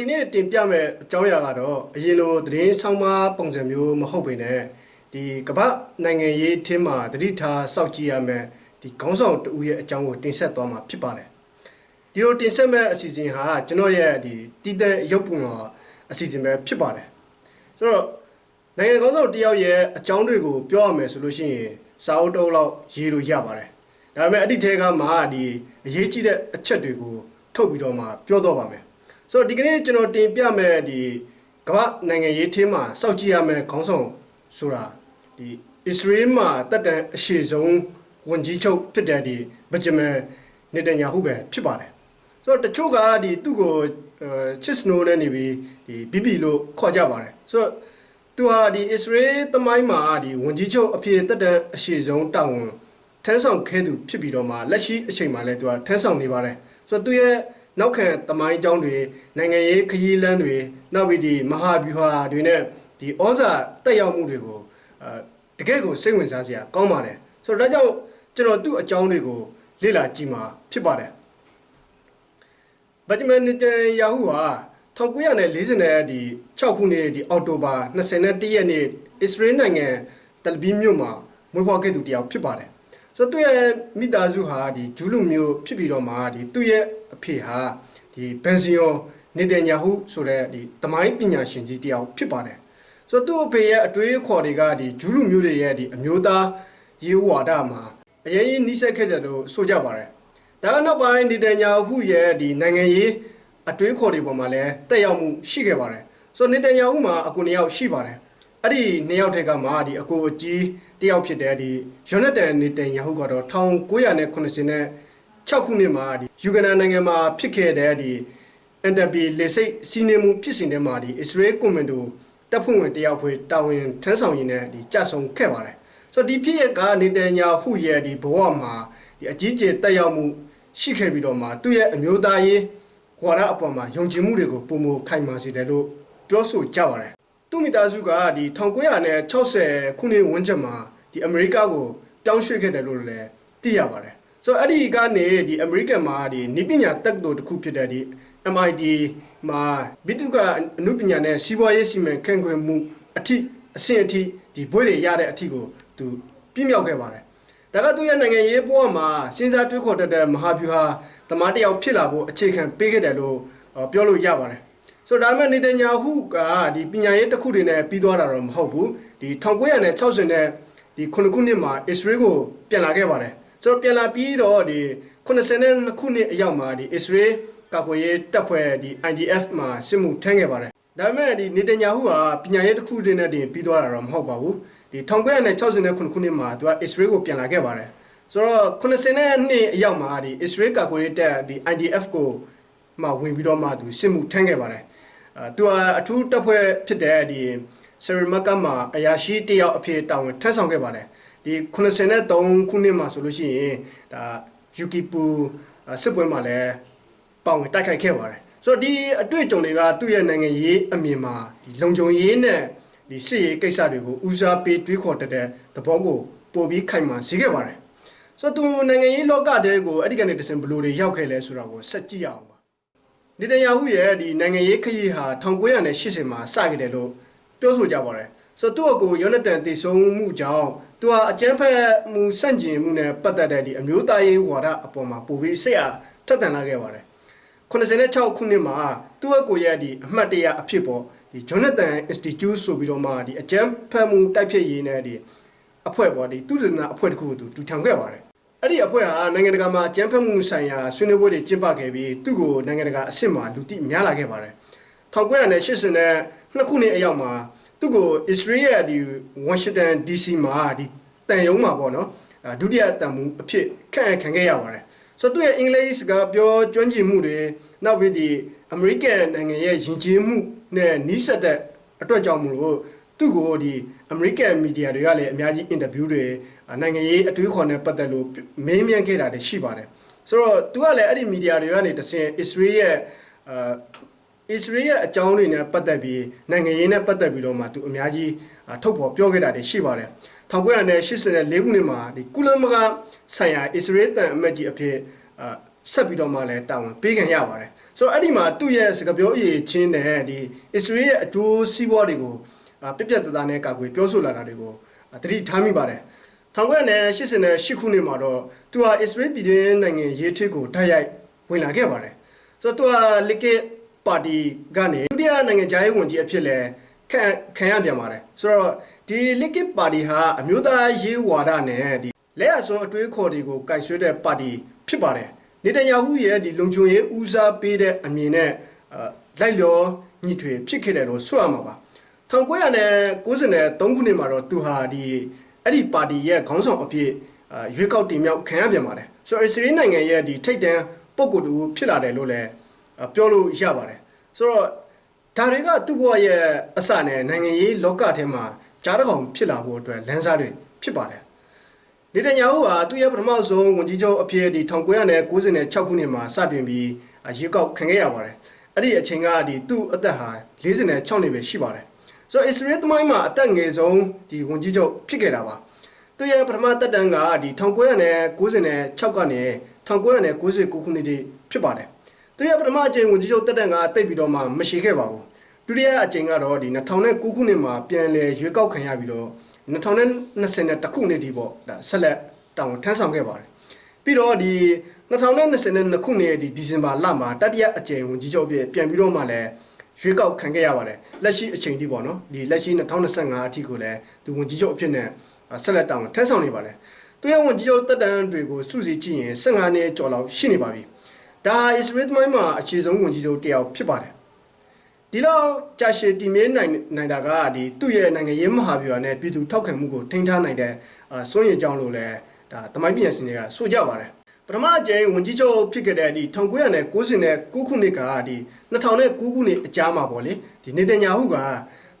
ဒီနေ့တင်ပြမဲ့အကြောင်းအရာကတော့အရင်လိုသတင်းဆောင်မပုံစံမျိုးမဟုတ်ပေနဲ့ဒီကမ္ဘာနိုင်ငံရေးထင်းမှာတတိထားစောင့်ကြည့်ရမယ်ဒီခေါင်းဆောင်တူရဲ့အကြောင်းကိုတင်ဆက်သွားမှာဖြစ်ပါတယ်ဒီလိုတင်ဆက်မဲ့အစီအစဉ်ဟာကျွန်တော်ရဲ့ဒီတည်တဲ့ရုပ်ပုံတော်အစီအစဉ်ပဲဖြစ်ပါတယ်ဆိုတော့နိုင်ငံခေါင်းဆောင်တယောက်ရဲ့အကြောင်းတွေကိုပြောရမယ်ဆိုလို့ရှိရင်စာအုပ်တုံးလောက်ရေးလို့ရပါတယ်ဒါပေမဲ့အဲ့ဒီထဲကမှဒီအရေးကြီးတဲ့အချက်တွေကိုထုတ်ပြီးတော့မှပြောတော့ပါမယ် ဆိုတော့ဒီကနေ့ကျွန်တော်တင်ပြမဲ့ဒီကမ္ဘာနိုင်ငံရေးထင်းမှာစောင့်ကြည့်ရမယ့်ခေါင်းဆောင်ဆိုတာဒီအစ္စရေးမှာတက်တန်အရှိဆုံးဝန်ကြီးချုပ်ဖြစ်တဲ့ဒီဘဂျမန်နေတန်ယာဟုပဲဖြစ်ပါတယ်ဆိုတော့တချို့ကဒီသူ့ကိုချစ်စနိုးနဲ့နေပြီးဒီဘီဘီလို့ခေါ်ကြပါတယ်ဆိုတော့သူဟာဒီအစ္စရေးသမိုင်းမှာဒီဝန်ကြီးချုပ်အဖြစ်တက်တန်အရှိဆုံးတာဝန်ထမ်းဆောင်ခဲ့သူဖြစ်ပြီးတော့မှလက်ရှိအချိန်မှာလည်းသူကထမ်းဆောင်နေပါတယ်ဆိုတော့သူရဲ့ နောက်ခံတမိုင်းအကြောင်းတွေနိုင်ငံရေးခရီးလမ်းတွေနောက်ပြီးဒီမဟာဗျူဟာတွေနဲ့ဒီဩဇာတက်ရောက်မှုတွေကိုအဲတကယ့်ကိုစိတ်ဝင်စားစရာကောင်းပါတယ်ဆိုတော့ဒါကြောင့်ကျွန်တော်သူ့အကြောင်းတွေကိုလေ့လာကြည့်မှာဖြစ်ပါတယ်ဗတ်မန်နတန်ယာဟုဟာ1940ဒီ6ခုနှစ်ဒီအောက်တိုဘာ21ရက်နေ့အစ္စရေးနိုင်ငံတယ်ဗီမြို့မှာမွေးဖွားခဲ့သူတစ်ယောက်ဖြစ်ပါတယ်ဆိုတော့သူ့ရဲ့မိသားစုဟာဒီဂျူးလူမျိုးဖြစ်ပြီးတော့မှဒီသူ့ရဲ့အ ဖေဟာဒီဘန်စီယွန်နေတန်ယာဟုဆိုတဲ့ဒီတမိုင်းပညာရှင်ကြီးတစ်ယောက်ဖြစ်ပါတယ်ဆိုတော့သူ့အဖေရဲ့အတွေးအခေါ်တွေကဒီဂျူးလူမျိုးတွေရဲ့ဒီအမျိုးသားရေးဝါဒမှာအရင်ကြီးနှိစက်ခဲ့တယ်လို့ဆိုကြပါတယ်ဒါကနောက်ပိုင်းနေတန်ယာဟုရဲ့ဒီနိုင်ငံရေးအတွေးခေါ်တွေပေါ်မှာလည်းတက်ရောက်မှုရှိခဲ့ပါတယ်ဆိုတော့နေတန်ယာဟုမှာအကူနှစ်ယောက်ရှိပါတယ်အဲ့ဒီနှစ်ယောက်ထက်ကမှဒီအကိုအကြီးတယောက်ဖြစ်တဲ့ဒီယောနတန်နေတန်ယာဟုကတော့1980နဲ့ 6ခုနှစ်မှာဒီယူဂန်ဒါနိုင်ငံမှာဖြစ်ခဲ့တဲ့ဒီအန်တဘီလေစိတ်စီနေမှုဖြစ်စဉ်ထဲမှာဒီအစ္စရေးကွန်မန်ဒိုတပ်ဖွဲ့ဝင်တယောက်ဖွေတာဝန်ထမ်းဆောင်ရင်းနဲ့ဒီကြဆုံခဲ့ပါတယ်ဆိုတော့ဒီဖြစ်ရကနေတန်ညာဟုရဲ့ဒီဘဝမှာဒီအကြီးကျယ်တက်ရောက်မှုရှိခဲ့ပြီးတော့မှသူ့ရဲ့အမျိုးသားရေးဝါဒအပေါ်မှာယုံကြည်မှုတွေကိုပုံမခိုင်မာစေတယ်လို့ပြောဆိုကြပါတယ်သူ့မိသားစုကဒီ1960ခုနှစ်ဝန်းကျင်မှာဒီအမေရိကကိုပြောင်းရွှေ့ခဲ့တယ်လို့လည်းသိရပါတယ် ဆိုတော့အဲ့ဒီကနေဒီ American မှာဒီနိပညာတက္ကသိုလ်တစ်ခုဖြစ်တဲ့ဒီ MIT မှာဘိတုကအနုပညာနဲ့စီးပွားရေးစီမံခန့်ခွဲမှုအထိအဆင့်အထိဒီဘွဲတွေရတဲ့အထိကိုသူပြည့်မြောက်ခဲ့ပါတယ်။ဒါကသူရဲ့နိုင်ငံရေးဘဝမှာစဉ်းစားတွေးခေါ်တတ်တဲ့မဟာဗျူဟာသမားတစ်ယောက်ဖြစ်လာဖို့အခြေခံပေးခဲ့တယ်လို့ပြောလို့ရပါတယ်။ဆိုတော့ဒါမှနေတညာဟုကဒီပညာရေးတစ်ခုတွေနဲ့ပြီးသွားတာတော့မဟုတ်ဘူး။ဒီ1960နဲ့ဒီခုနှစ်ခုနှစ်မှာအစ္စရေးကိုပြန်လာခဲ့ပါတယ်။ ဆိုတော့ပြန်လာပြီးတော့ဒီ82ခုနှစ်အရောက်မှာဒီအစ္စရေးကာကွယ်ရေးတပ်ဖွဲ့ဒီ IDF မှာစစ်မှုထမ်းခဲ့ပါတယ်ဒါပေမဲ့ဒီနေတညာဟုဟာပညာရေးတစ်ခုတည်းနဲ့တင်ပြီးသွားတာတော့မဟုတ်ပါဘူးဒီ1969ခုနှစ်မှာသူကအစ္စရေးကိုပြန်လာခဲ့ပါတယ်ဆိုတော့90နှစ်အရောက်မှာဒီအစ္စရေးကာကွယ်ရေးတပ်ဒီ IDF ကိုမှဝင်ပြီးတော့မှသူစစ်မှုထမ်းခဲ့ပါတယ်အဲသူဟာအထူးတပ်ဖွဲ့ဖြစ်တဲ့ဒီဆယ်ရမကမှာအရာရှိတယောက်အဖြစ်တာဝန်ထမ်းဆောင်ခဲ့ပါတယ် ဒီ93ခုနှစ်မှာဆိုလို့ရှိရင်ဒါယူကီပူစစ်ပွဲမှာလည်းပေါဝင်တိုက်ခိုက်ခဲ့ပါတယ်ဆိုတော့ဒီအတွေ့အကြုံတွေကသူ့ရဲ့နိုင်ငံရေးအမြင်မှာဒီလုံခြုံရေးနဲ့ဒီစစ်ရေးကိစ္စတွေကိုဦးစားပေးတွေးခေါ်တတ်တဲ့သဘောကိုပို့ပြီးခိုင်မာစေခဲ့ပါတယ်ဆိုတော့သူနိုင်ငံရေးလောကတဲကိုအဲ့ဒီကနေတစင်ဘလို့တွေရောက်ခဲ့လဲဆိုတာကိုဆက်ကြည့်ရအောင်ပါဒီတရာဟုရဲ့ဒီနိုင်ငံရေးခရီးဟာ1980မှာစခဲ့တယ်လို့ပြောဆိုကြပါတယ်ဆိုတော့သူ့အကိုယောနတန်တည်ဆုံးမှုကြောင့် သူဟာအကျန်းဖက်မှုစန့်ကျင်မှုနဲ့ပတ်သက်တဲ့ဒီအမျိုးသားရေးဝါဒအပေါ်မှာပိုပြီးစိတ်အားထက်သန်လာခဲ့ပါတယ်86ခုနှစ်မှာသူ့အကိုရဲ့ဒီအမှတ်တရအဖြစ်ပေါ်ဒီ Jonathan Institute ဆိုပြီးတော့မှဒီအကျန်းဖတ်မှုတိုက်ဖြတ်ရေးနဲ့ဒီအဖွဲ့ပေါ်ဒီသူတနာအဖွဲ့တစ်ခုကိုသူတူထောင်ခဲ့ပါတယ်အဲ့ဒီအဖွဲ့ဟာနိုင်ငံတကာမှာအကျန်းဖတ်မှုဆိုင်ရာဆွေးနွေးပွဲတွေကျင်းပခဲ့ပြီးသူ့ကိုနိုင်ငံတကာအဆင့်မှာလူသိများလာခဲ့ပါတယ်1980နဲ့နှစ်ခုနှစ်အရောက်မှာ သူ့ကို Israel ရဲ့ဒီ Washington DC မှာဒီတန်ယုံမှာပေါ့နော်ဒုတိယတန်မှုအဖြစ်ခန့်ခံခဲ့ရပါတယ်ဆိုတော့သူ့ရဲ့အင်္ဂလိပ်စကားပြောကျွမ်းကျင်မှုတွေနောက်ပြီးဒီအမေရိကန်နိုင်ငံရဲ့ယဉ်ကျေးမှုနဲ့နီးစပ်တဲ့အတွက်ကြောင့်မလို့သူ့ကိုဒီအမေရိကန်မီဒီယာတွေကလည်းအများကြီးအင်တာဗျူးတွေနိုင်ငံရေးအတွေးခေါ်နဲ့ပတ်သက်လို့မေးမြန်းခဲ့တာတွေရှိပါတယ်ဆိုတော့သူကလည်းအဲ့ဒီမီဒီယာတွေကနေတဆင်အစ္စရေးရဲ့အာ အစ္စရေးရဲ့အကြောင်းတွေနဲ့ပတ်သက်ပြီးနိုင်ငံရေးနဲ့ပတ်သက်ပြီးတော့မှသူအများကြီးထုတ်ဖော်ပြောခဲ့တာတွေရှိပါတယ်1984ခုနှစ်မှာဒီကုလသမဂ္ဂဆိုင်ရာအစ္စရေးတန်အမတ်ကြီးအဖြစ်ဆက်ပြီးတော့မှလည်းတာဝန်ပေးခံရပါတယ်ဆိုတော့အဲ့ဒီမှာသူ့ရဲ့စကားပြောအရေးချင်းတဲ့ဒီအစ္စရေးရဲ့အကျိုးစီးပွားတွေကိုအာပြက်ပြက်တသားနဲ့ကာကွယ်ပြောဆိုလာတာတွေကိုအာသတိထားမိပါတယ်1988ခုနှစ်မှာတော့သူဟာအစ္စရေးပြည်တွင်းနိုင်ငံရေးထွေးကိုတိုက်ရိုက်ဝင်လာခဲ့ပါတယ်ဆိုတော့သူဟာလစ်ကစ် ပါတီကနေဒုတိယနိုင်ငံခြားရေးဝန်ကြီးအဖြစ်လဲခံခံရပြန်ပါတယ်ဆိုတော့ဒီလစ်ကစ်ပါတီဟာအမျိုးသားရေးဝါဒနဲ့ဒီလက်အစွန်းအတွေးခေါ်တွေကိုကင်ဆွဲတဲ့ပါတီဖြစ်ပါတယ်နေတန်ယာဟုရဲ့ဒီလုံခြုံရေးဦးစားပေးတဲ့အမြင်နဲ့အာလိုက်လျောညီထွေဖြစ်ခဲ့တယ်လို့ဆိုရမှာပါ1993ခုနှစ်မှာတော့သူဟာဒီအဲ့ဒီပါတီရဲ့ခေါင်းဆောင်အဖြစ်အာရွေးကောက်တင်မြှောက်ခံရပြန်ပါတယ်ဆိုတော့အစ္စရေးနိုင်ငံရဲ့ဒီထိတ်တန်းပုံကိုယ်တူဖြစ်လာတယ်လို့လည်းအာ ပြောလို့ရပါတယ်ဆိုတော့ဒါတွေကသူ့ဘဝရဲ့အစနဲ့နိုင်ငံရေးလောကထဲမှာကြားတစ်ကောင်ဖြစ်လာဖို့အတွက်လမ်းစာတွေဖြစ်ပါတယ်နေတန်ယာဟုဟာသူ့ရဲ့ပထမဆုံးဝန်ကြီးချုပ်အဖြစ်ဒီ1996ခုနှစ်မှာစတင်ပြီးအာရွေးကောက်ခံခဲ့ရပါတယ်။အဲ့ဒီအချိန်ကဒီသူ့အသက်ဟာ46နှစ်ပဲရှိပါတယ်။ဆိုတော့အစ္စရေးသမိုင်းမှာအသက်ငယ်ဆုံးဒီဝန်ကြီးချုပ်ဖြစ်ခဲ့တာပါ။သူ့ရဲ့ပထမသက်တမ်းကဒီ1996ကနေ1999ခုနှစ်ထိဖြစ်ပါတယ်။ သူ့ရဲ့ပထမအကြိမ်ဝန်ကြီးချုပ်သက်တမ်းကတိတ်ပြီးတော့မှမရှိခဲ့ပါဘူး။ဒုတိယအကြိမ်ကတော့ဒီ2009ခုနှစ်မှာပြန်လည်ရွေးကောက်ခံရပြီးတော့2020ခုနှစ်ဒီပေါ့ဒါဆက်လက်တောင်းထမ်းဆောင်ခဲ့ပါတယ်ပြီးတော့ဒီ2022ခုနှစ်ဒီဒီဇင်ဘာလမှာတတိယအကြိမ်ဝန်ကြီးချုပ်အဖြစ်ပြန်ပြီးတော့မှလည်းရွေးကောက်ခံခဲ့ရပါတယ်လက်ရှိအချိန်ထိပေါ့နော်ဒီလက်ရှိ2025အထိကိုလည်းသူဝန်ကြီးချုပ်အဖြစ်နဲ့ဆက်လက်တောင်းထမ်းဆောင်နေပါတယ်သူရဲ့ဝန်ကြီးချုပ်တက်တန်းတွေကိုစုစည်းကြည့်ရင်15နှစ်ကျော်လောက်ရှိနေပါပြီ ဒါအစ္စရေးသမိုင်းမှာအခြေဆုံးဝန်ကြီးချုပ်တယောက်ဖြစ်ပါတယ်ဒီလောက်ကြာရှည်တည်မြဲနိုင်နိုင်တာကဒီသူ့ရဲ့နိုင်ငံရေးမဟာဗျူဟာနဲ့ပြည်သူထောက်ခံမှုကိုထိန်းထားနိုင်တဲ့အာစွန့်ရည်ကြောင်းလို့လည်းဒါတမိုင်းပြည်ရှင်တွေကဆိုကြပါတယ်ပထမအကြိမ်ဝန်ကြီးချုပ်ဖြစ်ခဲ့တဲ့ဒီ1999ခုနှစ်ကဒီ2009ခုနှစ်အကြားမှာပေါ့လေဒီနေတန်ညာဟုက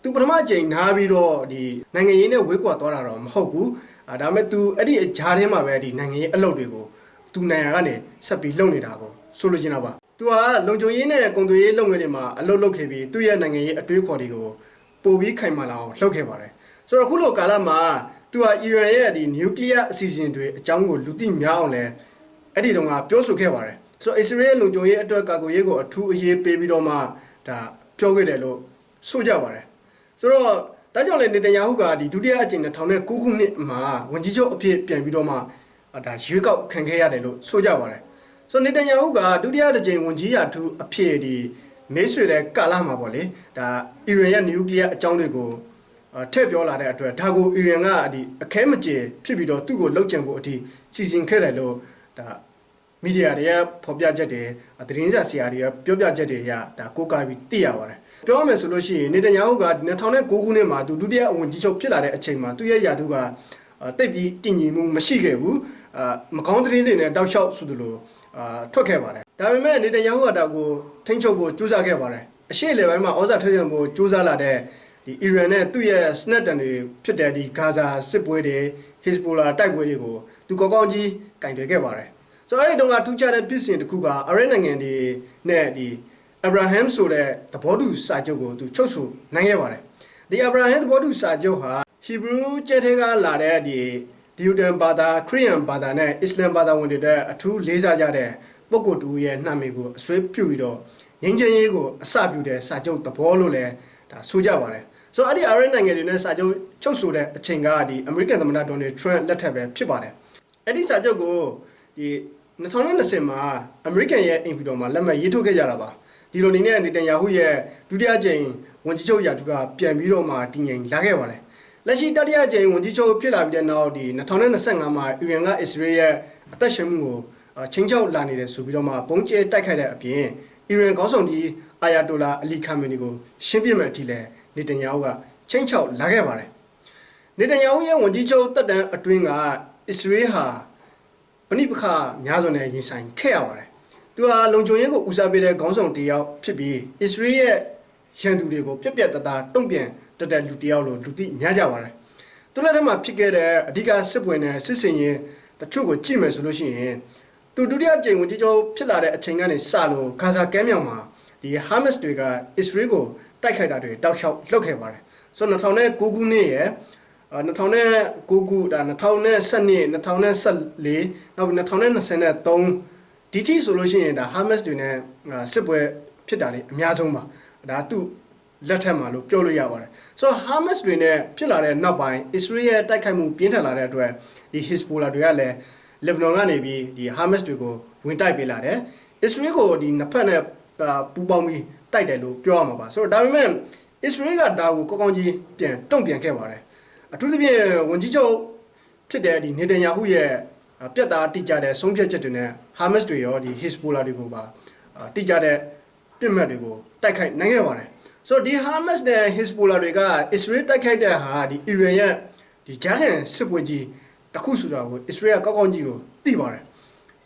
သူပထမအကြိမ်နားပြီးတော့ဒီနိုင်ငံရေးနဲ့ဝေးကွာသွားတာတော့မဟုတ်ဘူးအာဒါပေမဲ့ तू အဲ့ဒီအကြားထဲမှာပဲဒီနိုင်ငံရေးအလုပ်တွေကိုသူနိုင်ငံကနေဆက်ပြီးလုပ်နေတာကို ဆိုလိုချင်တာပါသူကလုံခြုံရေးနဲ့ကုန်သွယ်ရေးလုပ်ငန်းတွေမှာအလုပ်လုပ်ခဲ့ပြီးသူ့ရဲ့နိုင်ငံရေးအတွေးခေါ်တွေကိုပို့ပြီးခိုင်မာလာအောင်လုပ်ခဲ့ပါတယ်ဆိုတော့အခုလိုကာလမှာသူကအီရန်ရဲ့ဒီနျူကလ িয়ার အစီအစဉ်တွေအကြောင်းကိုလူသိများအောင်လဲအဲ့ဒီတုန်းကပြောဆိုခဲ့ပါတယ်ဆိုတော့အစ္စရေးလုံခြုံရေးအတွက်ကာကွယ်ရေးကိုအထူးအရေးပေးပြီးတော့မှဒါပြောခဲ့တယ်လို့ဆိုကြပါတယ်ဆိုတော့ဒါကြောင့်လည်းနေတန်ယာဟုကဒီဒုတိယအကြိမ်2009ခုနှစ်မှာဝန်ကြီးချုပ်အဖြစ်ပြန်ပြီးတော့မှဒါရွေးကောက်ခံခဲ့ရတယ်လို့ဆိုကြပါတယ် ဆိုတော့နေတန်ယာဟုကဒုတိယတစ်ကြိမ်ဝန်ကြီးရာထူးအဖြစ်ဒီမေးဆွေတဲ့ကာလမှာပေါ့လေဒါအီရန်ရဲ့နျူကလ িয়ার အကြောင်းတွေကိုအာထည့်ပြောလာတဲ့အတွက်ဒါကိုအီရန်ကဒီအခဲမကျေဖြစ်ပြီးတော့သူ့ကိုလှုပ်ကြံဖို့အထိစီစဉ်ခဲ့တယ်လို့ဒါမီဒီယာတွေကဖော်ပြချက်တွေသတင်းစာဆရာတွေကပြောပြချက်တွေအရဒါကိုးကားပြီးသိရပါတယ်ပြောရမယ်ဆိုလို့ရှိရင်နေတန်ယာဟုက2009ခုနှစ်မှာသူဒုတိယဝန်ကြီးချုပ်ဖြစ်လာတဲ့အချိန်မှာသူ့ရဲ့ယာတုကအာတိတ်ပြီးတည်ငြိမ်မှုမရှိခဲ့ဘူးအာမကောင်းသတင်းတွေနဲ့တောက်လျှောက်ဆိုသလို အာထွက်ခဲ့ပါတယ်ဒါပေမဲ့နေတန်ယာဟုကတောက်ကိုထိန်းချုပ်ဖို့ကြိုးစားခဲ့ပါတယ်အရှိလေပိုင်းမှာဩဇာထွက်ရဖို့ကြိုးစားလာတဲ့ဒီအီရန်နဲ့သူ့ရဲ့စနက်တန်တွေဖြစ်တဲ့ဒီဂါဇာစစ်ပွဲတွေဟစ်စပိုလာတိုက်ပွဲတွေကိုသူကောင်းကောင်းကြီးကင်တွယ်ခဲ့ပါတယ်ဆိုတော့အဲ့ဒီတုန်းကထူးခြားတဲ့ပြည်စင်တစ်ခုကအရက်နိုင်ငံတွေနဲ့ဒီအဗရာဟမ်ဆိုတဲ့သဘောတူစာချုပ်ကိုသူချုပ်ဆိုနိုင်ခဲ့ပါတယ်ဒီအဗရာဟမ်သဘောတူစာချုပ်ဟာဟီဘရူးကျဲထဲကလာတဲ့ဒီ ဒီယူဒန်ဘာသာခရီးယန်ဘာသာနဲ့အစ္စလမ်ဘာသာဝင်တွေတဲ့အထူးလေးစားကြတဲ့ပုဂ္ဂိုလ်တူရဲ့နှမ်းမိကိုအစွဲပြုပြီးတော့ငင်းချင်းရေးကိုအစပြုတဲ့စာချုပ်သဘောလို့လည်းဒါဆိုကြပါတယ်ဆိုတော့အဲ့ဒီအာရပ်နိုင်ငံတွေနဲ့စာချုပ်ချုပ်ဆိုတဲ့အချိန်ကဒီအမေရိကန်သမ္မတဒေါ်နယ်ထရန့်လက်ထက်ပဲဖြစ်ပါတယ်အဲ့ဒီစာချုပ်ကိုဒီ2020မှာအမေရိကန်ရဲ့အင်ပီတော်မှာလက်မှတ်ရေးထိုးခဲ့ကြတာပါဒီလိုနေနဲ့နေတန်ယာဟုရဲ့ဒုတိယကြိမ်ဝန်ကြီးချုပ်ရာထူးကပြန်ပြီးတော့မှတည်ငြိမ်လာခဲ့ပါတယ် လက်ရှိတတိယကြိမ်ဝန်ကြီးချုပ်ဖြစ်လာပြီးတဲ့နောက်ဒီ2025မှာအီရန်ကအစ္စရေးရဲ့အသက်ရှင်မှုကိုချင်းချောက်လာနေတယ်ဆိုပြီးတော့မှပုံကျဲတိုက်ခိုက်တဲ့အပြင်အီရန်ခေါင်းဆောင်ကြီးအာယာတိုလာအလီခါမနီကိုရှင်းပြမယ်အထိလဲနေတန်ယာဟုကချင်းချောက်လာခဲ့ပါတယ်နေတန်ယာဟုရဲ့ဝန်ကြီးချုပ်တက်တန်းအတွင်းကအစ္စရေးဟာပဏိပခများစွာနဲ့ရင်ဆိုင်ခဲ့ရပါတယ်သူဟာလုံခြုံရေးကိုဦးစားပေးတဲ့ခေါင်းဆောင်တစ်ယောက်ဖြစ်ပြီးအစ္စရေးရဲ့ရန်သူတွေကိုပြက်ပြက်တသားတုံ့ပြန် တက်တဲ့လူတစ်ယောက်လို့လူသိများကြပါတယ်သူလက်ထက်မှာဖြစ်ခဲ့တဲ့အဓိကစစ်ပွဲနဲ့စစ်စင်ရင်တချို့ကိုကြည့်မယ်ဆိုလို့ရှိရင်သူဒုတိယကြိမ်ဝန်ကြီးချုပ်ဖြစ်လာတဲ့အချိန်ကနေစလို့ဂါဇာကမ်းမြောင်မှာဒီဟာမတ်စ်တွေကအစ္စရေးကိုတိုက်ခိုက်တာတွေတောက်လျှောက်လှုပ်ခဲ့ပါတယ်ဆိုတော့2009ခုနှစ်ရဲ့2009ခုဒါ2012 2014နောက်ပြီး2023ဒီထိဆိုလို့ရှိရင်ဒါ Hamas တွေနဲ့အာစစ်ပွဲဖြစ်တာတွေအများဆုံးပါဒါသူ့ လက်ထက်မှာလို့ပြောလို့ရပါတယ်ဆိုတော့ Hamas တွေနဲ့ဖြစ်လာတဲ့နောက်ပိုင်း Israel ရဲ့တိုက်ခိုက်မှုပြင်းထန်လာတဲ့အတွက်ဒီ Hezbollah တွေကလည်း Lebanon ကနေပြီးဒီ Hamas တွေကိုဝင်တိုက်ပေးလာတယ် Israel ကိုဒီနှစ်ဖက်နဲ့အာပူးပေါင်းပြီးတိုက်တယ်လို့ပြောရမှာပါဆိုတော့ဒါပေမဲ့ Israel ကဒါကိုကောင်းကောင်းကြီးပြန်တုံ့ပြန်ခဲ့ပါတယ်အထူးသဖြင့်ဝန်ကြီးချုပ်ဖြစ်တဲ့ဒီနေတန်ယာဟုရဲ့အာပြက်သားတိကျတဲ့ဆုံးဖြတ်ချက်တွေနဲ့ Hamas တွေရောဒီ Hezbollah တွေကိုပါအာတိကျတဲ့ပြစ်မှတ်တွေကိုတိုက်ခိုက်နိုင်ခဲ့ပါတယ် ဆိုတော့ဒီ Hamas နဲ့ Hezbollah တွေက Israel တိုက်ခိုက်တဲ့ဟာဒီ Iran ရဲ့ဒီဂျာဟန်စစ်ပွဲကြီးတစ်ခုဆိုတာကို Israel ကကောင်းကောင်းကြီးကိုသိပါတယ်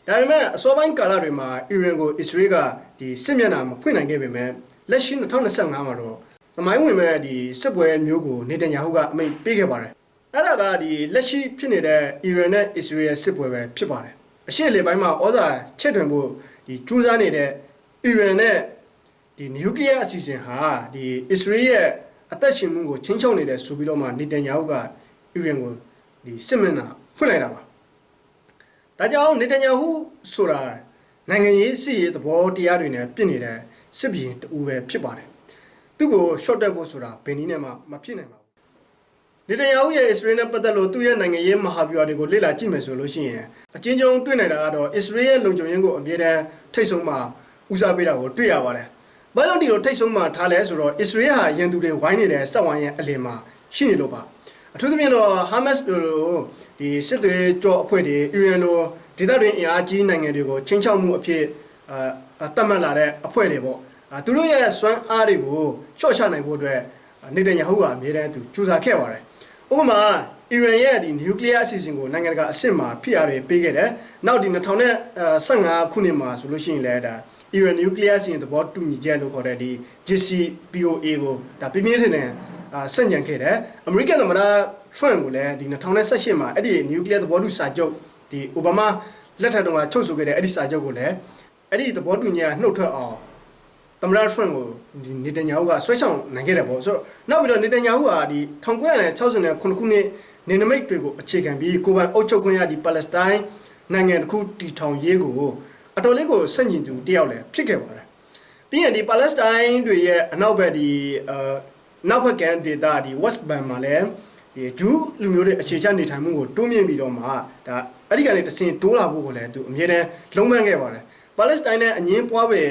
ဒါပေမဲ့အစောပိုင်းကာလတွေမှာ Iran ကို Israel ကဒီစစ်မျက်နှာမဖွင့်နိုင်ခဲ့ပေမဲ့လက်ရှိ2025မှာတော့သမိုင်းဝင်မဲ့ဒီစစ်ပွဲမျိုးကိုနေတန်ယာဟုကအမိန့်ပေးခဲ့ပါတယ်အဲ့ဒါကဒီလက်ရှိဖြစ်နေတဲ့ Iran နဲ့ Israel စစ်ပွဲပဲဖြစ်ပါတယ်အရှေ့လေပိုင်းမှာဩဇာချက်ထွင်ဖို့ဒီကြိုးစားနေတဲ့ Iran နဲ့ ဒီနျူကလ িয়ার အစီအစဉ်ဟာဒီ Israel ရဲ့အသက်ရှင်မှုကိုချင်းချောက်နေတယ်ဆိုပြီးတော့မှနေတန်ယာဟုက Iran ကိုဒီစစ်မျက်နှာဖွင့်လိုက်တာပါဒါကြောင့်နေတန်ယာဟုဆိုတာနိုင်ငံရေးစစ်ရေးသဘောတရားတွေနဲ့ပြည့်နေတဲ့စစ်ဘီရင်တူပဲဖြစ်ပါတယ်သူ့ကို short တက်ဖို့ဆိုတာဘယ်နည်းနဲ့မှမဖြစ်နိုင်ပါဘူးနေတန်ယာဟုရဲ့ Israel နဲ့ပတ်သက်လို့သူ့ရဲ့နိုင်ငံရေးမဟာဗျူဟာတွေကိုလေ့လာကြည့်မယ်ဆိုလို့ရှိရင်အချင်းချင်းတွေ့နိုင်တာကတော့ Israel ရဲ့လုံခြုံရေးကိုအမြဲတမ်းထိတ်ဆုံးမှာဦးစားပေးတာကိုတွေ့ရပါတယ်။ ဘာကြောင့်ဒီလိုထိတ်ဆုံးမှာထားလဲဆိုတော့ Israel ဟာရန်သူတွေဝိုင်းနေတဲ့စက်ဝိုင်းရဲ့အလယ်မှာရှိနေလို့ပါ။အထူးသဖြင့်တော့ Hamas လိုဒီစစ်သွေးကြောအဖွဲ့တွေ Iran လိုဒေသတွင်းအင်အားကြီးနိုင်ငံတွေကိုချင်းချောက်မှုအဖြစ်အာတတ်မှတ်လာတဲ့အဖွဲ့တွေပေါ့။အာသူတို့ရဲ့စွမ်းအားတွေကိုရှော့ချနိုင်ဖို့အတွက်နေတန်ယာဟုကအမြဲတမ်းသူကြိုးစားခဲ့ပါတယ်။ဥပမာအီရန်ရဲ့ဒီနျူကလ িয়ার အစီအစဉ်ကိုနိုင်ငံတကာအဆင့်မှာဖိအားတွေပေးခဲ့တယ်။နောက်ဒီ2015ခုနှစ်မှာဆိုလို့ရှိရင်လည်းဒါ Iran Nuclear စီရင်သဘောတူညီချက်လို့ခေါ်တဲ့ဒီ JCPOA ကိုဒါပြင်းပြင်းထန်ထန်ဆန့်ကျင်ခဲ့တယ်။ American သမ္မတ Trump ကိုလည်းဒီ2018မှာအဲ့ဒီ Nuclear သဘောတူစာချုပ်ဒီ Obama လက်ထက်တုန်းကချုပ်ဆိုခဲ့တဲ့အဲ့ဒီစာချုပ်ကိုလည်းအဲ့ဒီသဘောတူညီချက်နှုတ်ထွက်အောင်သမ္မတ Trump ကိုဒီနေတန်ယာဟုကဆွဲဆောင်နိုင်ခဲ့တယ်ပေါ့ဆိုတော့နောက်ပြီးတော့နေတန်ယာဟုကဒီ1969ခုနှစ်နေနမိတ်တွေကိုအခြေခံပြီးကိုပိုင်အုပ်ချုပ်ခွင့်ရဒီပါလက်စတိုင်းနိုင်ငံတစ်ခုတည်ထောင်ရေးကို အတော်လေးကိုစန့်ကျင်သူတယောက်လည်းဖြစ်ခဲ့ပါတယ်ပြီးရင်ဒီပါလက်စတိုင်းတွေရဲ့အနောက်ဘက်ဒီအာနောက်ဘက်ကန်ဒေတာဒီ West Bank မှာလည်းဒီဂျူးလူမျိုးတွေအခြေချနေထိုင်မှုကိုတိုးမြင့်ပြီးတော့မှဒါအဲ့ဒီကနေတစင်တိုးလာဖို့ကိုလည်းသူအမြဲတမ်းလုံးပန်းခဲ့ပါတယ်ပါလက်စတိုင်းနဲ့အငင်းပွားပဲ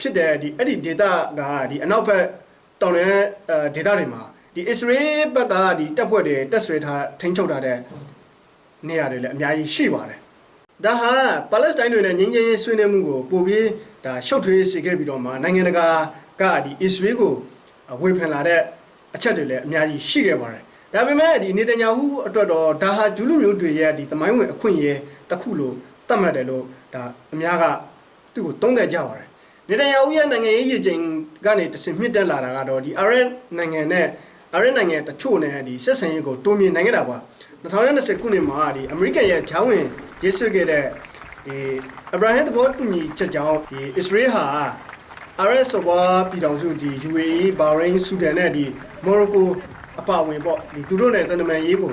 ဖြစ်တဲ့ဒီအဲ့ဒီဒေတာကဒီအနောက်ဘက်တောင်တန်းအဲဒေတာတွေမှာဒီ Israel ဘက်ကဒီတပ်ဖွဲ့တွေတက်ဆွဲထားထိန်းချုပ်ထားတဲ့နေရာတွေလည်းအများကြီးရှိပါတယ် ဒါဟာပါလက်စတိုင်းတွေနဲ့ငြင်းငြင်းဆွေးနွေးမှုကိုပို့ပြီးဒါရှုပ်ထွေးစေခဲ့ပြီးတော့မှနိုင်ငံတကာကဒီ Israel ကိုဝေဖန်လာတဲ့အချက်တွေလည်းအများကြီးရှိခဲ့ပါတယ်ဒါပေမဲ့ဒီနေတညာဟုအတွက်တော့ဒါဟာဂျူးလူမျိုးတွေရဲ့ဒီသမိုင်းဝင်အခွင့်အရေးတစ်ခုလို့သတ်မှတ်တယ်လို့ဒါအများကသူ့ကိုသုံးသပ်ကြပါတယ်နေတညာဟုရဲ့နိုင်ငံရေးရည်ချိန်ကနေတဆင့်မြင့်တက်လာတာကတော့ဒီအာရပ်နိုင်ငံနဲ့အာရပ်နိုင်ငံတချို့နဲ့ဒီဆက်ဆံရေးကိုတိုးမြင့်နိုင်ခဲ့တာပါ2020ခုနှစ်မှာဒီအမေရိကန်ရဲ့ဂျောင်းဝင် ရေးဆွဲခဲ့တဲ့ဒီအဗရာဟမ်သဘောတူညီချက်ကြောင့်ဒီအစ္စရေးဟာအာရပ်စော်ဘွားပြည်တော်စုဒီ UAE ဘာရိန်းဆူဒန်နဲ့ဒီမော်ရိုကိုအပါဝင်ပေါ့ဒီသူတို့နဲ့တန်တမန်ရေးကို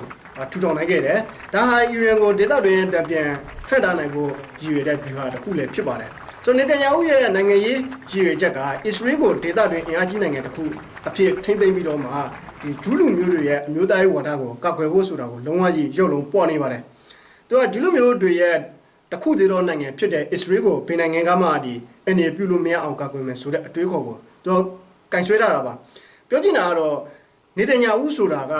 ထူထောင်နိုင်ခဲ့တယ်ဒါဟာအီရန်ကိုဒေသတွင်းတပြန်ဟန့်တားနိုင်ဖို့ရည်ရွယ်တဲ့ view ဟာတစ်ခုလည်းဖြစ်ပါတယ်ဆိုနေတန်ယာဟုရဲ့နိုင်ငံရေးရည်ရွယ်ချက်ကအစ္စရေးကိုဒေသတွင်းအင်အားကြီးနိုင်ငံတစ်ခုအဖြစ်ထိမ့်သိမ်းပြီးတော့မှဒီဂျူးလူမျိုးတွေရဲ့အမျိုးသားရေးဝါဒကိုကောက်ွယ်ဖို့ဆိုတာကိုလုံးဝကြီးရုပ်လုံးပေါ်နေပါတယ် သူကဂျူးလူမျိုးတွေရဲ့တခုတည်းသောနိုင်ငံဖြစ်တဲ့အစ္စရေးကိုဘယ်နိုင်ငံကမှဒီအနေပြုလို့မရအောင်ကောက်ွယ်မယ်ဆိုတဲ့အတွေးခေါ်ကိုသူကင်ဆွဲထားတာပါပြောချင်တာကတော့နေတန်ယာဟုဆိုတာက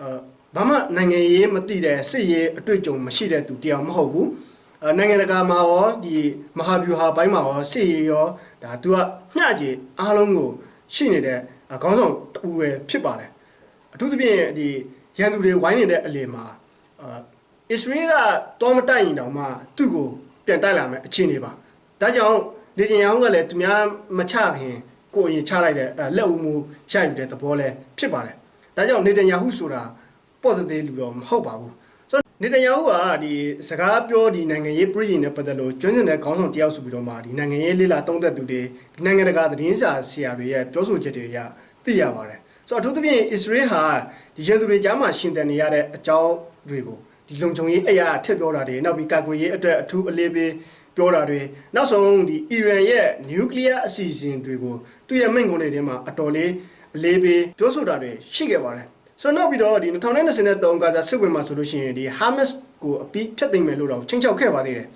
အာဘာမှနိုင်ငံရေးမသိတဲ့စစ်ရေးအတွေ့အကြုံမရှိတဲ့သူတရားမဟုတ်ဘူးနိုင်ငံတကာမှာရောဒီမဟာဗျူဟာပိုင်းမှာရောစစ်ရေးရောဒါသူကမျှကြည်အားလုံးကိုရှိနေတဲ့ခေါင်းဆောင်တူပဲဖြစ်ပါတယ်အထူးသဖြင့်ဒီရန်သူတွေဝိုင်းနေတဲ့အလယ်မှာ အာအစ္စရေးကတောမတိုက်ရင်တောင်မှသူ့ကိုပြန်တိုက်လာမယ်အခြေအနေပါဒါကြောင့်လေကျင်ရောင်းကလည်းသူများမချခင်ကိုယ်ရင်ချလိုက်တဲ့လက်ဦးမှုရယူတဲ့သဘောလဲဖြစ်ပါတယ်ဒါကြောင့်နေတန်ယာဟုဆိုတာပေါ့သေးလူတော့မဟုတ်ပါဘူးဆိုတော့နေတန်ယာဟုကဒီစကားပြောဒီနိုင်ငံရေးပြည်ရင်နဲ့ပတ်သက်လို့ကျွမ်းကျင်တဲ့ခေါင်းဆောင်တယောက်ဆိုပြီးတော့မှဒီနိုင်ငံရေးလေးလာတုံးသက်သူတွေနိုင်ငံတကာသတင်းစာဆရာတွေရဲ့ပြောဆိုချက်တွေအရသိရပါတယ်ဆိုတော့အထူးသဖြင့်အစ္စရေးဟာဒီရန်သူတွေကြားမှာရှင်တန်နေရတဲ့အကြောင်းတွေကို ဒီလုံခြုံရေးအရာထက်ပြောတာတွေနောက်ပြီးကာကွယ်ရေးအတွက်အထူးအလေးပေးပြောတာတွေနောက်ဆုံးဒီအီရန်ရဲ့နျူကလ িয়ার အစီအစဉ်တွေကိုသူ့ရဲ့မိန့်ခွန်းတွေထဲမှာအတော်လေးအလေးပေးပြောဆိုတာတွေရှိခဲ့ပါတယ်ဆိုတော့နောက်ပြီးတော့ဒီ2023ကစားစစ်ဝင်မှာဆိုလို့ရှိရင်ဒီဟာမတ်ကိုအပြီးဖျက်သိမ်းမယ်လို့တော့ချင်းချောက်ခဲ့ပါသေးတယ်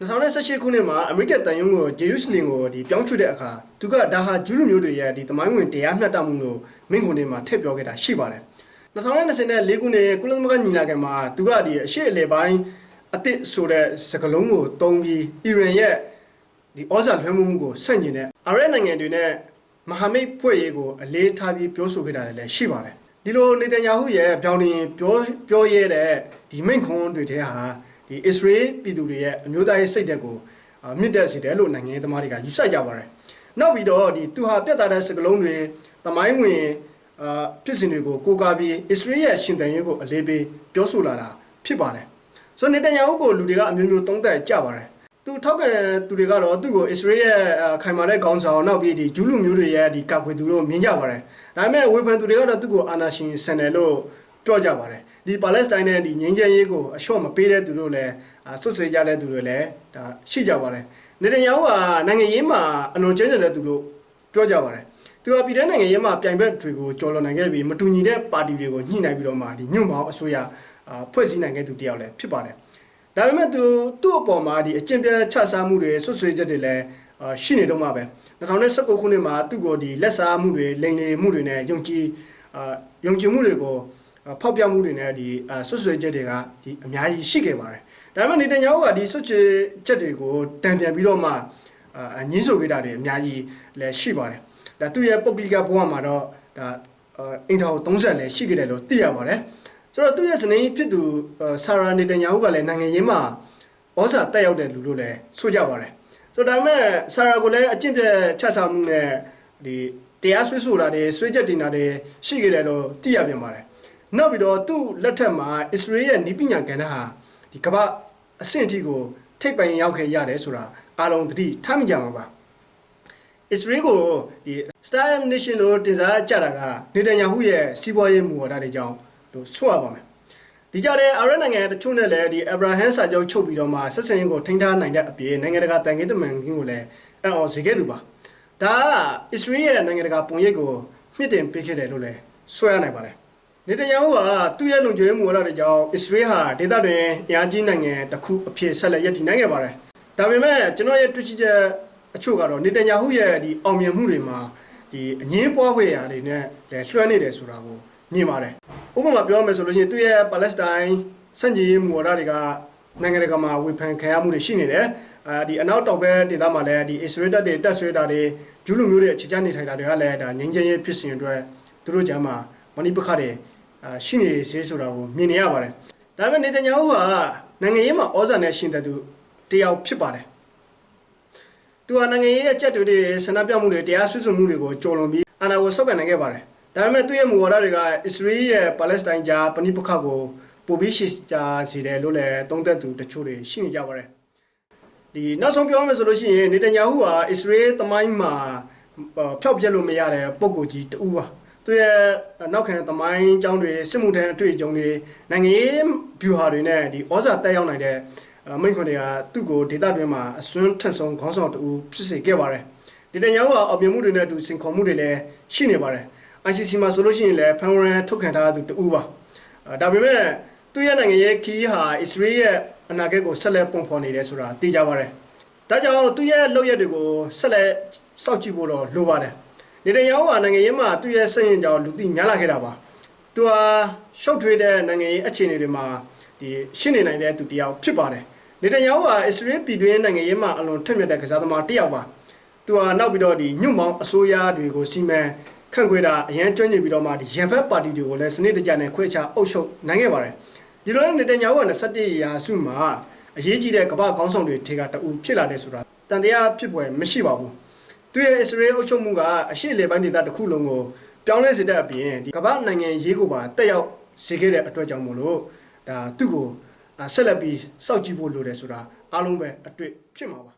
2018ခုနှစ်မှာအမေရိကန်တန်ယုံကိုဂျေရုဆလင်ကိုဒီပြောင်းရွှေ့တဲ့အခါသူကဒါဟာဂျူးလူမျိုးတွေရဲ့ဒီတမိုင်းဝင်တရားမျှတမှုလို့မိန့်ခွန်းတွေမှာထည့်ပြောခဲ့တာရှိပါတယ် 2024ခုနှစ်ကုလသမဂ္ဂညီလာခံမှာသူကဒီအရှိအလေပိုင်းအစ်စ်ဆိုတဲ့စကားလုံးကိုတုံးပြီးအီရန်ရဲ့ဒီဩဇာလွှမ်းမိုးမှုကိုဆန့်ကျင်တဲ့အာရပ်နိုင်ငံတွေနဲ့မဟာမိတ်ဖွဲ့ရေးကိုအလေးထားပြီးပြောဆိုခဲ့တာလည်းရှိပါတယ်ဒီလိုနေတန်ယာဟုရဲ့ပြောင်းရင်ပြောပြောရဲတဲ့ဒီမိန့်ခွန်းတွေထဲဟာဒီအစ္စရေးပြည်သူတွေရဲ့အမျိုးသားရေးစိတ်ဓာတ်ကိုအာမြင့်တက်စေတယ်လို့နိုင်ငံရေးသမားတွေကယူဆကြပါတယ်နောက်ပြီးတော့ဒီသူဟာပြတ်သားတဲ့စကားလုံးတွေတမိုင်းဝင် အာဖြစ်စဉ်တွေကိုကိုးကားပြီးအစ္စရေးရဲ့ရှင်တန်ရေးကိုအလေးပေးပြောဆိုလာတာဖြစ်ပါတယ်ဆိုတော့နေတန်ယာဟုကိုလူတွေကအမျိုးမျိုးတုံးတက်ကြပါတယ်သူထောက်ခံသူတွေကတော့သူ့ကိုအစ္စရေးရဲ့အာခိုင်မာတဲ့ခေါင်းဆောင်နောက်ပြီးဒီဂျူးလူမျိုးတွေရဲ့ဒီကာကွယ်သူလို့မြင်ကြပါတယ်ဒါပေမဲ့ဝေဖန်သူတွေကတော့သူ့ကိုအာနာရှင်ဆန်တယ်လို့ပြောကြပါတယ်ဒီပါလက်စတိုင်းနဲ့ဒီငြိမ်းချမ်းရေးကိုအလျှော့မပေးတဲ့သူတို့လည်းအာဆွဆွေးကြတဲ့သူတွေလည်းဒါရှိကြပါတယ်နေတန်ယာဟုကနိုင်ငံရေးမှာအလွန်ကျဉ်းတဲ့သူလို့ပြောကြပါတယ် သူကပြည်ထောင်နိုင်ငံရေးမှာပြိုင်ဘက်တွေကိုကြော်လွန်နိုင်ခဲ့ပြီးမတူညီတဲ့ပါတီတွေကိုညှိနှိုင်းပြီးတော့မှဒီညွန့်မောင်းအစိုးရအာဖွဲ့စည်းနိုင်ခဲ့သူတယောက်လည်းဖြစ်ပါတယ်ဒါပေမဲ့သူသူ့အပေါ်မှာဒီအကျင့်ပြတ်ချစားမှုတွေဆွဆွေးချက်တွေလည်းအာရှိနေတော့မှာပဲ2019ခုနှစ်မှာသူ့ကိုဒီလက်စားမှုတွေလိန်လေမှုတွေနဲ့ယုံကြည်အာယုံကြည်မှုတွေကိုဖောက်ပြမှုတွေနဲ့ဒီဆွဆွေချက်တွေကဒီအများကြီးရှိခဲ့ပါတယ်ဒါပေမဲ့နေတညာကဒီဆွဆွေချက်တွေကိုတံပြန်ပြီးတော့မှအငင်းဆိုခဲ့တာတွေအများကြီးလည်းရှိပါတယ် ဒါသူ့ရဲ့ပုဂ္ဂလိကဘဝမှာတော့ဒါအင်တာကို30လည်းရှိခဲ့တယ်လို့သိရပါတယ်ဆိုတော့သူ့ရဲ့စနေဖြစ်သူဆာရာနေတညာကလည်းနိုင်ငံရေးမှာဩဇာတက်ရောက်တဲ့လူလို့လည်းဆိုကြပါတယ်ဆိုတော့ဒါပေမဲ့ဆာရာကိုလည်းအကျင့်ပြတ်ချစားမှုနဲ့ဒီတရားဆွေးဆိုတာတွေဆွေးချက်တင်တာတွေရှိခဲ့တယ်လို့သိရပြန်ပါတယ်နောက်ပြီးတော့သူ့လက်ထက်မှာအစ္စရေးရဲ့နီးပညာကဏ္ဍဟာဒီကမ္ဘာအဆင့်အထိကိုထိပ်ပိုင်ရောက်ခဲ့ရတယ်ဆိုတာအားလုံးသတိထားမိကြမှာပါ အစ္စရေးကိုဒီ Star Nation လို့တင်စားကြတာကနေတန်ယာဟုရဲ့စီးပွားရေးမူဝါဒတွေကြောင့်လို့ဆိုရပါမယ်ဒီကြတဲ့အာရနိုင်ငံတချို့နဲ့လည်းဒီ Abraham စာချုပ်ချုပ်ပြီးတော့မှဆက်ဆံရေးကိုထိန်းထားနိုင်တဲ့အပြင်နိုင်ငံတကာတန်ခင်းတမန်ခင်းကိုလည်းအံ့ဩစေခဲ့သူပါဒါကအစ္စရေးရဲ့နိုင်ငံတကာပုံရိပ်ကိုမြင့်တင်ပေးခဲ့တယ်လို့လည်းဆိုရနိုင်ပါတယ်နေတန်ယာဟုကသူ့ရဲ့လုံခြုံရေးမူဝါဒတွေကြောင့်အစ္စရေးဟာဒေသတွင်အင်အားကြီးနိုင်ငံတစ်ခုအဖြစ်ဆက်လက်ရည်တည်နိုင်ခဲ့ပါတယ်။ဒါပေမဲ့ကျွန်တော်ရဲ့တွေ့ရှိချက် အချို့ကတော့နေတန်ယာဟုရဲ့ဒီအောင်မြင်မှုတွေမှာဒီအငင်းပွားဖွယ်ရာတွေနဲ့လည်းလွှမ်းနေတယ်ဆိုတာကိုမြင်ပါတယ်။ဥပမာပြောမယ်ဆိုလို့ရှိရင်သူ့ရဲ့ပါလက်စတိုင်းစန့်ကျင်ရေးမူဝါဒတွေကနိုင်ငံတကာမှာဝေဖန်ခံရမှုတွေရှိနေတယ်။အာဒီအနောက်တောင်ဘက်ဒေသမှာလည်းဒီအစ္စရေးတပ်တွေတပ်ဆွဲတာတွေဂျူးလူမျိုးတွေအခြေချနေထိုင်တာတွေကလည်းဒါငြိမ်းချမ်းရေးဖြစ်စဉ်အတွက်သူတို့ကြားမှာမဏိပခတွေအာရှိနေစေဆိုတာကိုမြင်နေရပါတယ်။ဒါပေမဲ့နေတညာဟုဟာနိုင်ငံရေးမှာဩဇာနဲ့ရှင်တဲ့သူတယောက်ဖြစ်ပါတယ်။ သူဟာနိုင်ငံရေးအကြက်တွေဆန္ဒပြမှုတွေတရားစွဲဆိုမှုတွေကိုကြော်လွန်ပြီးအာဏာကိုဆုပ်ကန်နိုင်ခဲ့ပါတယ်။ဒါပေမဲ့သူ့ရဲ့မူဝါဒတွေကအစ္စရေးရဲ့ပါလက်စတိုင်းကြားပဏိပခကိုပိုပြီးရှိကြစေတယ်လို့လည်းသုံးသပ်သူတချို့တွေရှိနေကြပါတယ်။ဒီနောက်ဆုံးပြောမယ်ဆိုလို့ရှိရင်နေတညာဟုဟာအစ္စရေးသမိုင်းမှာဖျောက်ပြက်လို့မရတဲ့ပုံကိုကြီးတူပါ။သူရဲ့နောက်ခံသမိုင်းအကြောင်းတွေစစ်မှုထမ်းအတွေ့အကြုံတွေနိုင်ငံရေးဗျူဟာတွေနဲ့ဒီဩဇာတက်ရောက်နိုင်တဲ့ မိန့်ခွန်းတွေကသူ့ကိုဒေတာတွင်မှာအစွန်းထက်ဆုံးခေါင်းဆောင်တူဖြစ်စေခဲ့ပါတယ်။ဒီတညာကအောင်မြင်မှုတွေနဲ့အတူစင်ခေါ်မှုတွေလည်းရှိနေပါတယ်။ ICC မှာဆိုလို့ရှိရင်လည်းဖန်ဝရန်ထုတ်ခံထားသူတူပါ။ဒါပေမဲ့သူ့ရဲ့နိုင်ငံရေးခီးဟာအစ္စရေးရဲ့အနာဂတ်ကိုဆက်လက်ပုံဖော်နေတယ်ဆိုတာသိကြပါတယ်။ဒါကြောင့်သူ့ရဲ့လုပ်ရက်တွေကိုဆက်လက်စောင့်ကြည့်ဖို့တော့လိုပါတယ်။နေတညာဟာနိုင်ငံရေးမှာသူ့ရဲ့စိတ်ရင်ကြောင့်လူသိများလာခဲ့တာပါသူဟာရှုပ်ထွေးတဲ့နိုင်ငံရေးအခြေအနေတွေမှာဒီရှင်းနေနိုင်တဲ့သူတယောက်ဖြစ်ပါတယ် နေတညာဟာအစ္စရေးပြည်တွင်းနိုင်ငံရေးမှာအလွန်ထက်မြက်တဲ့ကစားသမားတယောက်ပါသူဟာနောက်ပြီးတော့ဒီညွန့်မောင်းအစိုးရတွေကိုစီမံခန့်ခွဲတာအရန်ကျွမ်းကျင်ပြီးတော့မှဒီရန်ဘက်ပါတီတွေကိုလည်းစနစ်တကျနဲ့ခွဲခြားအုပ်ချုပ်နိုင်ခဲ့ပါတယ်ဒီလိုနဲ့နေတညာဟာ27ရာစုမှာအရေးကြီးတဲ့ကမ္ဘာခေါင်းဆောင်တွေထေကတူဖြစ်လာတယ်ဆိုတာတန်တရားဖြစ်ပွဲမရှိပါဘူးသူရဲ့အစ္စရေးအုပ်ချုပ်မှုကအရှေ့လေပိုင်းဒေသတစ်ခုလုံးကိုပြောင်းလဲစေတဲ့အပြင်ဒီကမ္ဘာနိုင်ငံရေးကိုပါတက်ရောက်စေခဲ့တဲ့အတွက်ကြောင့်မို့လို့ဒါသူ့ကို ဆက်လက်ပြီးစောင့်ကြည့်ဖို့လိုတယ်ဆိုတာအားလုံးပဲအတွေ့ဖြစ်မှာပါ